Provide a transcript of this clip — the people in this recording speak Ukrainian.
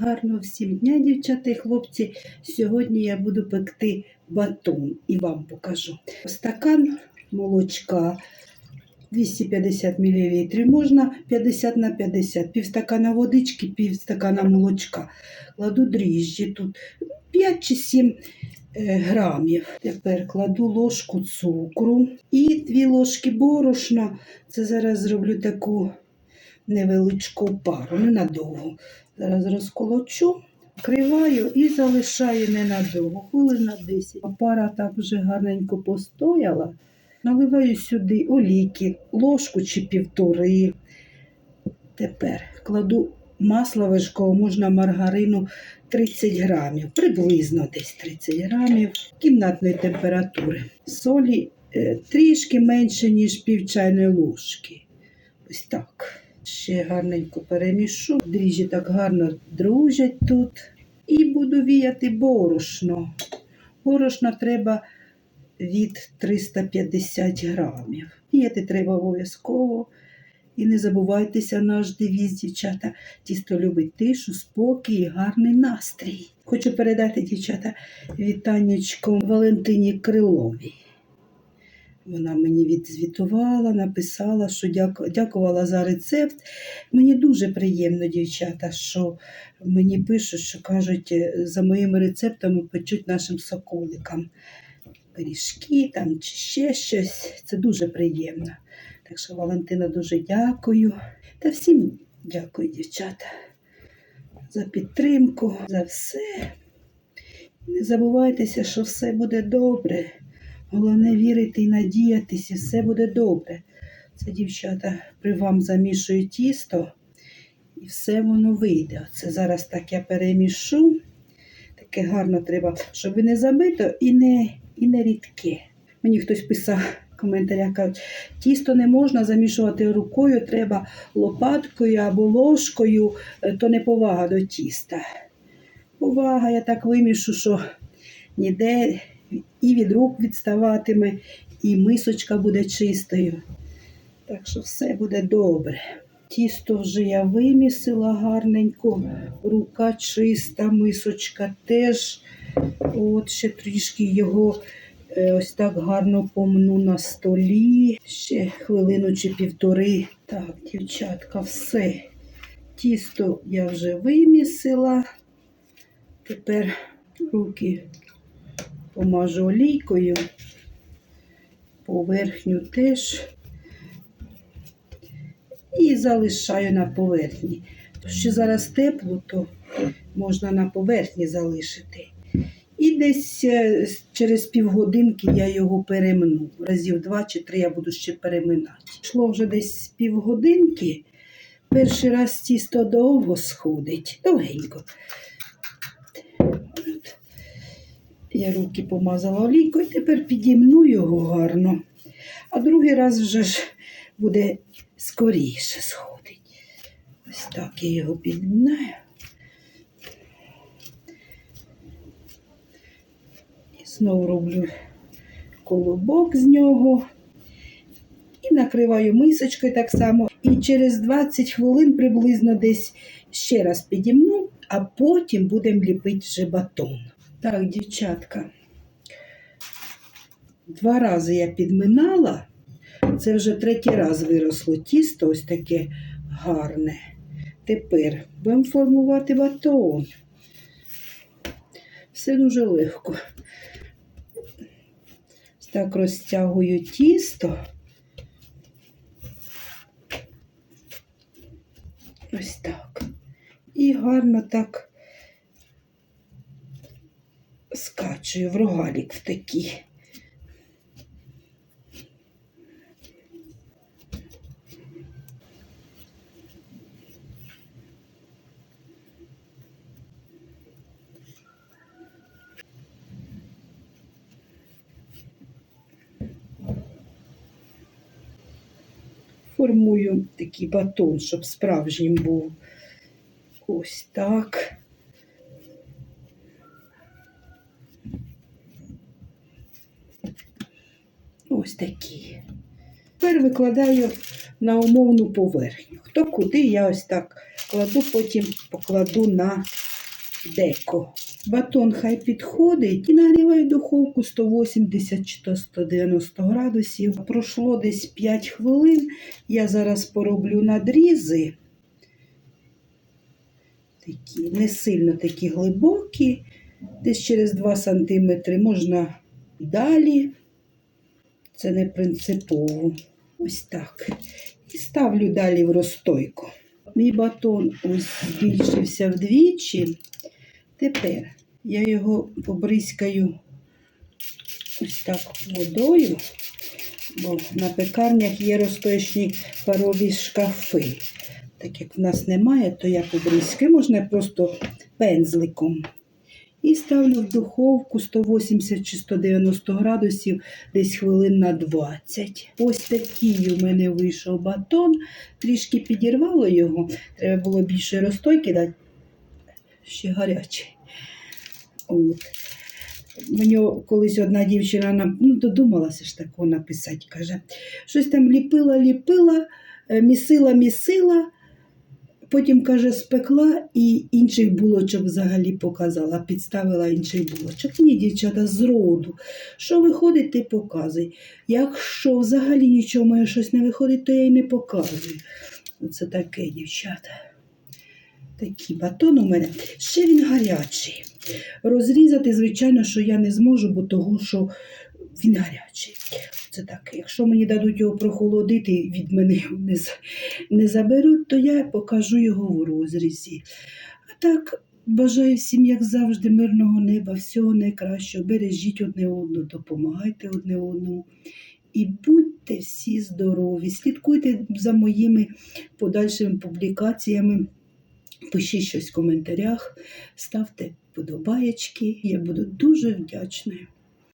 Гарного всім дня, дівчата і хлопці. Сьогодні я буду пекти батон і вам покажу. Стакан молочка 250 мл. Можна 50 на 50, пів стакана водички, пів стакана молочка. Кладу дріжджі тут 5 чи 7 е, грамів. Тепер кладу ложку цукру і 2 ложки борошна. Це зараз зроблю таку невеличку пару, ненадовго. Зараз розколочу, вкриваю і залишаю ненадовго, хвилин на 10. Пара так вже гарненько постояла. Наливаю сюди олійки, ложку чи півтори. Тепер кладу масло вершкового, можна маргарину 30 грамів, приблизно десь 30 грамів кімнатної температури. Солі е, трішки менше, ніж пів чайної ложки. Ось так. Ще гарненько перемішу. Дріжджі так гарно дружать тут. І буду віяти борошно. Борошна треба від 350 грамів. Віяти треба обов'язково. І не забувайтеся наш девіз, дівчата. Тісто любить тишу, спокій і гарний настрій. Хочу передати, дівчата, вітаннячком Валентині Криловій. Вона мені відзвітувала, написала, що дякувала за рецепт. Мені дуже приємно, дівчата, що мені пишуть, що кажуть, е, за моїми рецептами печуть нашим соколикам. Пиріжки там чи ще щось. Це дуже приємно. Так що, Валентина, дуже дякую. Та всім дякую, дівчата, за підтримку, за все. Не забувайтеся, що все буде добре. Головне вірити і надіятися, все буде добре. Це дівчата при вам замішую тісто, і все воно вийде. Оце зараз так я перемішу. Таке гарно треба, щоб не забито і не, і не рідке. Мені хтось писав в коментарях, кажуть, тісто не можна замішувати рукою, треба лопаткою або ложкою, е, то не повага до тіста. Повага, я так вимішу, що ніде і від рук відставатиме, і мисочка буде чистою. Так що все буде добре. Тісто вже я вимісила гарненько, рука чиста, мисочка теж. От ще трішки його е, ось так гарно помну на столі. Ще хвилину чи півтори. Так, дівчатка, все. Тісто я вже вимісила. Тепер руки помажу олійкою, поверхню теж і залишаю на поверхні. Ще зараз тепло, то можна на поверхні залишити. І десь е, через півгодинки я його перемну. Разів два чи три я буду ще переминати. Йшло вже десь півгодинки. Перший раз тісто довго сходить, довгенько. Я руки помазала олійкою, тепер підімну його гарно. А другий раз вже ж буде скоріше сходить. Ось так я його підмінаю. І знову роблю колобок з нього. І накриваю мисочкою так само. І через 20 хвилин приблизно десь ще раз підімну, а потім будемо ліпити вже батон. Так, дівчатка. Два рази я підминала. Це вже третій раз виросло тісто, ось таке гарне. Тепер будемо формувати батон. Все дуже легко. Так розтягую тісто. Ось так. І гарно так скачую в рогалік в такий. Формую такий батон, щоб справжнім був. Ось так. Ось такі. Тепер викладаю на умовну поверхню. Хто куди, я ось так кладу, потім покладу на деко. Батон хай підходить і нагріваю духовку 180 чи 190 градусів. Пройшло десь 5 хвилин. Я зараз пороблю надрізи. Такі, не сильно такі глибокі, десь через 2 см можна далі. Це не принципово. Ось так. І ставлю далі в розстойку. Мій батон ось збільшився вдвічі. Тепер я його побризкаю ось так водою, бо на пекарнях є розточні парові шкафи. Так як в нас немає, то я побризкаю, можна просто пензликом. І ставлю в духовку 180 чи 190 градусів, десь хвилин на 20. Ось такий у мене вийшов батон. Трішки підірвало його. Треба було більше розстойки дати. Ще гарячий. От. Мені колись одна дівчина ну, додумалася ж такого написати. Каже, щось там ліпила, ліпила, е, місила, місила. Потім, каже, спекла і інших булочок взагалі показала, підставила інших булочок. Ні, дівчата, зроду. Що виходить, ти показуй. Якщо взагалі нічого моє щось не виходить, то я й не показую. Оце таке, дівчата. Такий батон у мене. Ще він гарячий. Розрізати, звичайно, що я не зможу, бо того, що він гарячий. Це так. Якщо мені дадуть його прохолодити, від мене не, не заберуть, то я покажу його в розрізі. А так, бажаю всім, як завжди, мирного неба, всього найкращого. Бережіть одне одного, допомагайте одне одному. І будьте всі здорові. Слідкуйте за моїми подальшими публікаціями. Пишіть щось в коментарях, ставте подобаєчки. Я буду дуже вдячною.